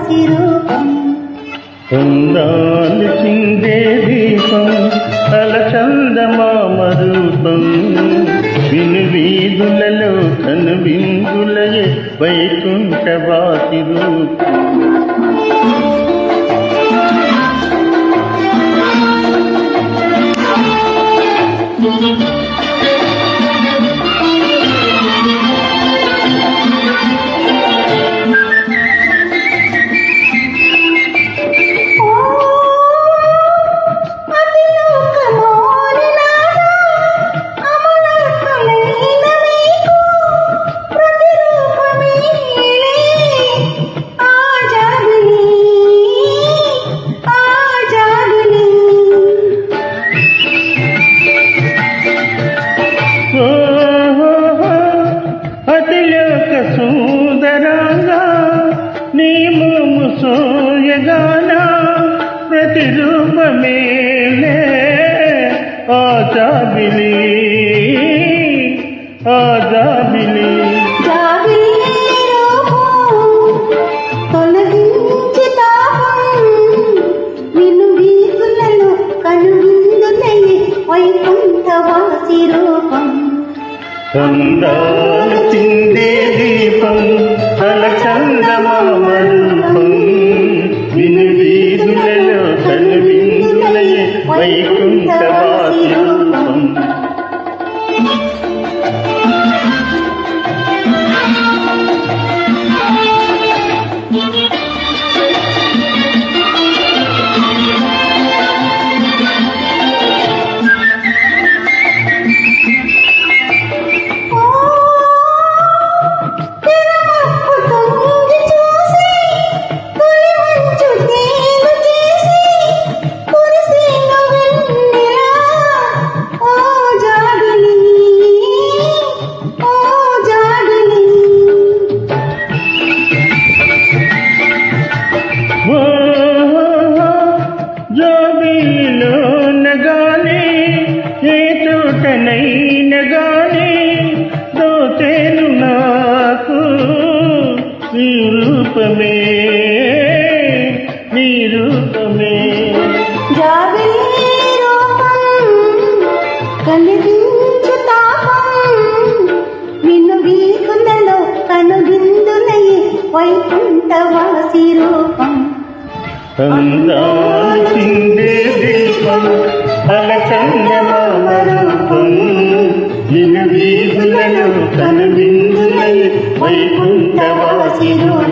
ప్రతిరూపం ఉందాల్సిందే దీపం అలచందమామ రూపం విను వీధులలో కను విందులయే వైకుంఠవాసి రూపం. సూయగానా ప్రతిరూపమేలే ఆజాబిలి ఆజాబిలి వైకుంఠవాసి రూపం అందాలు చిందే దీపం అలచందమామ రూపం. చోటనైన గానే దోచేను నాకు. నీ రూపమే నీ రూపమే. వైకుంఠవాసి రూపం. అందాలు చిందే దీపం అలచందమామ నిన్ను